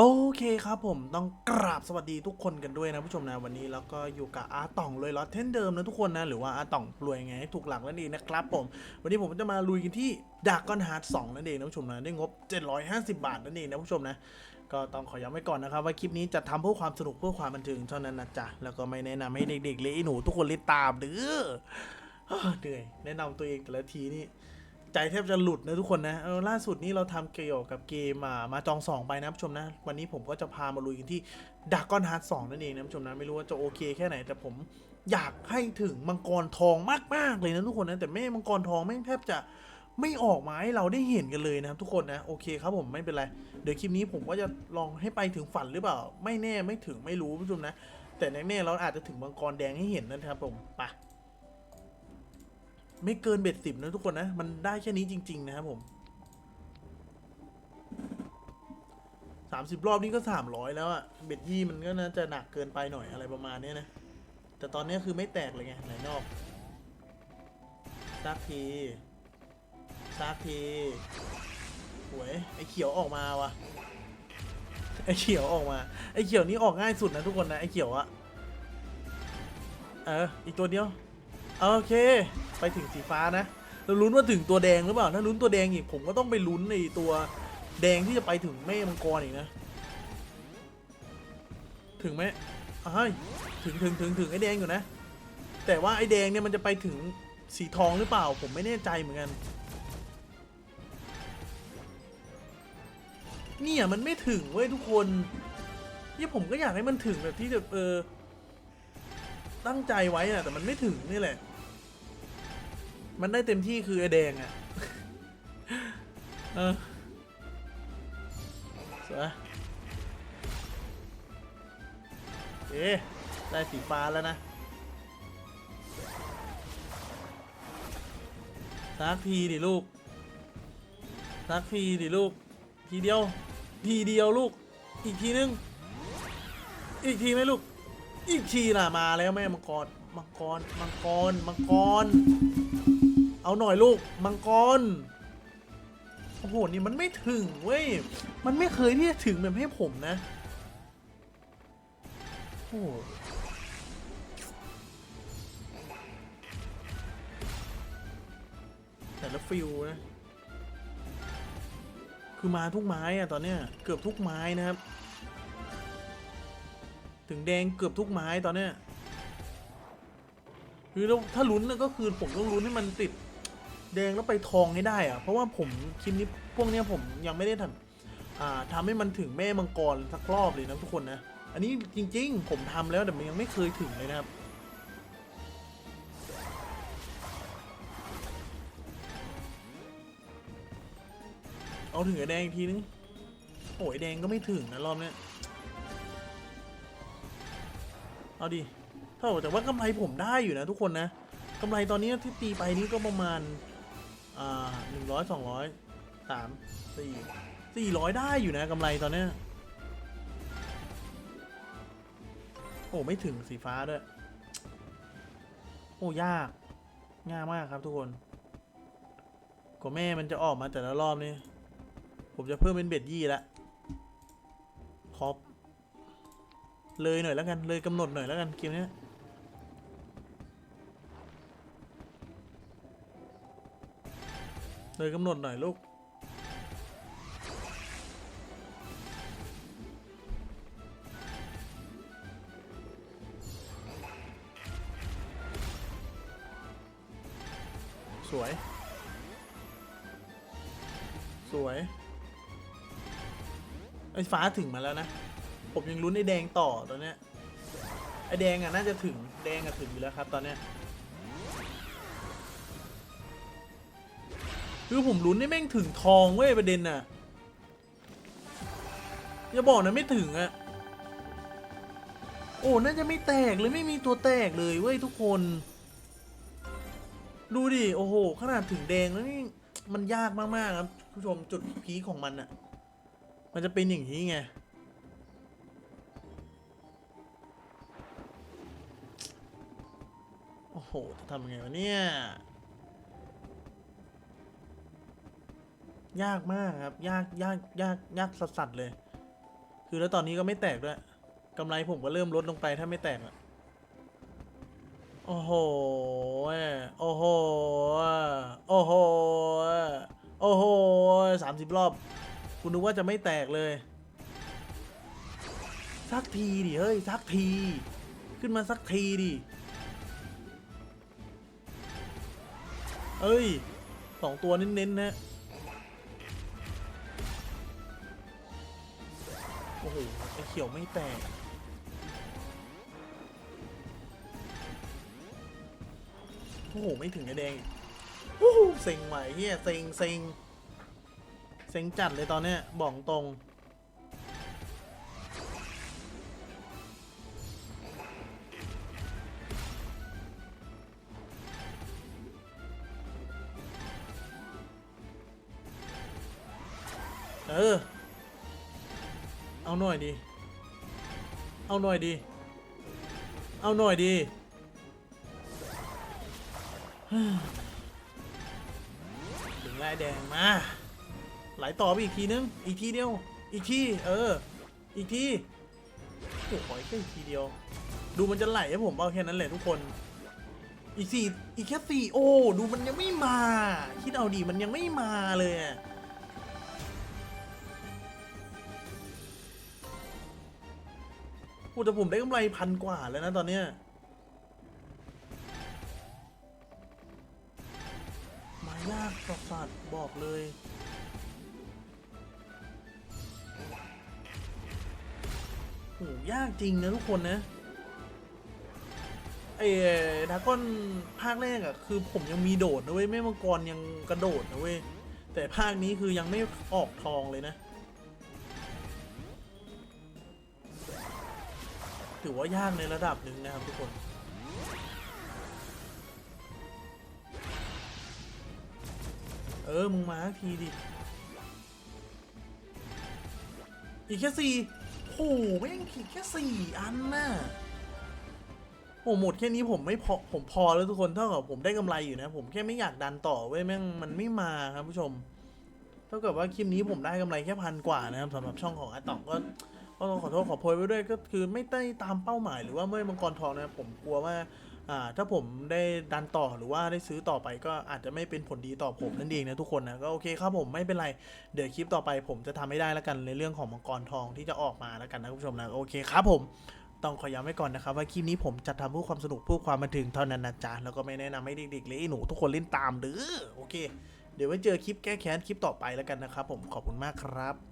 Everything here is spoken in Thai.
โอเคครับผมต้องกราบสวัสดีทุกคนกันด้วยนะผู้ชมนะวันนี้แล้วก็อยู่กับอาต่องเลยล็อตเท่นเดิมนะทุกคนนะ หรือว่าอาต่องรวยไงให้ถูกหลักนั่นเองนะครับผม วันนี้ผมจะมาลุยกันที่ดากอนฮาร์ดสนั่นเองนะผู้ชมนะได้งบ 750 บาทนั่นเองนะผู้ชมนะก็ต้องขอย้ำไว้ก่อนนะครับ ว่าคลิปนี้จะทำเพื่อความสนุกเพื่อความบันเทิงเท่านั้นนะจ๊ะแล้วก็ไม่แนะนำให้เด็กๆเลยหนูทุกคนเล่นตามเด้อเฮ้อเหนื่อยแนะนำตัวเองแต่ละทีนี่ ใจแทบจะหลุดนะทุกคนนะเออล่าสุดนี้เราทำเกี่ยวกับเกมมาจองสองไปนะผู้ชมนะ วันนี้ผมก็จะพามาลุยกันที่ดากกอนฮาร์ดสองนั่นเองนะผู้ชมนะ ไม่รู้ว่าจะโอเคแค่ไหน แต่ผมอยากให้ถึงมังกรทองมากๆเลยนะทุกคนนะแต่แม่มังกรทองแม่งแทบจะไม่ออกมาให้เราได้เห็นกันเลยนะครับทุกคนนะโอเคครับผมไม่เป็นไร เดี๋ยวคลิปนี้ผมก็จะลองให้ไปถึงฝันหรือเปล่า ไม่แน่ไม่ถึงไม่รู้ผู้ชมนะ แต่แน่ๆเราอาจจะถึงมังกรแดงให้เห็นนะครับผมไป ไม่เกินเบ็ดสิบนะทุกคนนะ มันได้แค่นี้จริง ๆ นะครับผมสามสิบรอบนี้ก็สามร้อยแล้วอะเบ็ดยี่มันก็น่าจะหนักเกินไปหน่อยอะไรประมาณนี้นะ แต่ตอนนี้คือไม่แตกเลยไงไหนนอกซักทีซักทีหวยไอเขียวออกมาวะไอเขียวออกมา ไอเขียวนี้ออกง่ายสุดนะทุกคนนะไอเขียวอะเอออีกตัวเดียว โอเค ไปถึงสีฟ้านะเราลุ้นว่าถึงตัวแดงหรือเปล่า ถ้าลุ้นตัวแดงอีกผมก็ต้องไปลุ้นในตัวแดงที่จะไปถึงแม่มังกรอีกนะ ถึงไหมอ้ยถึงถึงถึงถึงไอ้แดงอยู่นะ แต่ว่าไอ้แดงเนี่ยมันจะไปถึงสีทองหรือเปล่า ผมไม่แน่ใจเหมือนกัน เนี่ยมันไม่ถึงเว้ยทุกคนเนี่ยผมก็อยากให้มันถึงแบบที่แบบเออตั้งใจไว้อะแต่มันไม่ถึงนี่แหละ มันได้เต็มที่คือไอแดงอะเออสวยเอ๊ได้สีฟ้าแล้วนะสักทีดิลูกสักทีดิลูก ทีเดียว ทีเดียวลูก อีกทีนึง อีกทีไหมลูก อีกทีน่ะมาแล้วแม่มังกร มังกร มังกร มังกร เอาหน่อยลูก มังกร โอ้โห นี่มันไม่ถึงเว้ย มันไม่เคยที่จะถึงแบบให้ผมนะ โอ้โหแต่ละฟิลนะ คือมาทุกไม้อะตอนเนี้ย เกือบทุกไม้นะครับ ถึงแดงเกือบทุกไม้ตอนเนี้ย คือถ้าลุ้นน่ะก็คือผมต้องลุ้นให้มันติด แดงแล้วไปทองให้ได้อะเพราะว่าผมคลิปนี้พวกเนี้ยผมยังไม่ได้ทำอ่าทำให้มันถึงแม่มังกรสักรอบเลยนะทุกคนนะ อันนี้จริง ๆ ผมทำแล้วแต่มันยังไม่เคยถึงเลยนะครับเอาถึงไอ้แดงอีกทีนึงโอ้ยแดงก็ไม่ถึงนะรอบเนี้ยเอาดิเท่าแต่ว่ากำไรผมได้อยู่นะทุกคนนะกำไรตอนนี้ที่ตีไปนี่ก็ประมาณ อ่าหนึ่งร้อยสองร้อยสามสี่สี่ร้อยได้อยู่นะกำไรตอนเนี้ยโอ้ไม่ถึงสีฟ้าด้วย โอ้ยากยากมากครับทุกคนกว่าแม่มันจะออกมาแต่ละรอบนี่ผมจะเพิ่มเป็นเบ็ดยี่ละขอเลยหน่อยแล้วกัน เลยกำหนดหน่อยแล้วกันเกมเนี้ เลยกำหนดหน่อยลูก สวย สวย ไอ้ฟ้าถึงมาแล้วนะ ผมยังลุ้นไอ้แดงต่อตอนเนี้ย ไอ้แดงอะน่าจะถึง แดงอะถึงอยู่แล้วครับตอนเนี้ย คือผมลุ้นให้แม่งถึงทองเว้ยประเด็นน่ะอย่าบอกนะไม่ถึงอะโอ้น่าจะไม่แตกเลยไม่มีตัวแตกเลยเว้ยทุกคน ดูดิโอ้โหขนาดถึงแดงแล้วนี่มันยากมากๆครับผู้ชมจุดพีคของมันอะมันจะเป็นอย่างนี้ไงโอ้โหจะทำยังไงวะเนี่ย ยากมากครับ ยากยากยากยากสัสๆเลย คือแล้วตอนนี้ก็ไม่แตกด้วยกำไรผมก็เริ่มลดลงไปถ้าไม่แตกอะโอ้โห โอ้โห โอ้โห โอ้โหสามสิบรอบ คุณนึกว่าจะไม่แตกเลย สักทีดิ เฮ้ย สักที ขึ้นมาสักทีดิ เอ้ย สองตัวเน้นๆนะ โอ้โห ไอเขียวไม่แตก โอ้โห ไม่ถึงไอแดงโอ้โหเซ็งไหวเฮียเซ็งเซ็งเซ็งจัดเลยตอนเนี้ยบอกตรง เออ เอาหน่อยดิเอาหน่อยดิเอาหน่อยดิถึงลายแดงมา ไหลต่อไปอีกทีนึง อีกทีเดียว อีกที เออ อีกทีโอ้โหแค่อีกทีเดียว ดูมันจะไหลให้ผมเอาแค่นั้นแหละทุกคน อีกสี่อีกแค่สี่โอ้ ดูมันยังไม่มา คิดเอาดีมันยังไม่มาเลยอะ พูแต่ผมได้กำไรพันกว่าแล้วนะตอนเนี้ยมายากสัสสัสบอกเลย โห ยากจริงนะทุกคนนะไอ้ดาก้อนภาคแรกอะคือผมยังมีโดดนะเว้ยแม่มังกรยังกระโดดนะเว้ยแต่ภาคนี้คือยังไม่ออกทองเลยนะ ถือว่ายากในระดับหนึ่งนะครับทุกคนเออ มึงมาทีดิ อีกแค่สี่โอ้โหแม่งอีกแค่สี่อันน่ะโอ้หมดแค่นี้ผมไม่พอ ผมพอแล้วทุกคนเท่ากับผมได้กำไรอยู่นะ ผมแค่ไม่อยากดันต่อเว้ยแม่งมันไม่มาครับผู้ชม เท่ากับว่าคลิปนี้ผมได้กำไรแค่พันกว่านะครับสำหรับช่องของอาตองก็ ก็ต้องขอโทษขอโพยไว้ด้วยก็คือไม่ได้ตามเป้าหมายหรือว่าเมื่อมังกรทองนะครับผมกลัวว่าอ่าถ้าผมได้ดันต่อหรือว่าได้ซื้อต่อไปก็อาจจะไม่เป็นผลดีต่อผมนั่นเองนะทุกคนนะก็โอเคครับผมไม่เป็นไรเดี๋ยวคลิปต่อไป ผมจะทำให้ได้แล้วกันในเรื่องของมังกรทองที่จะออกมาแล้วกันนะคุณผู้ชมนะโอเคครับผมต้องขอย้ำไว้ก่อนนะครับว่าคลิปนี้ผมจะทำเพื่อความสนุกเพื่อความบันเทิงเท่านั้นนะจ๊ะแล้วก็ไม่แนะนำให้เด็กๆเลยไอ้หนูทุกคนเล่นตามเด้อโอเค เดี๋ยวไว้เจอคลิปแก้แค้นคลิปต่อไปแล้วกันนะครับผมขอบคุณมากครับ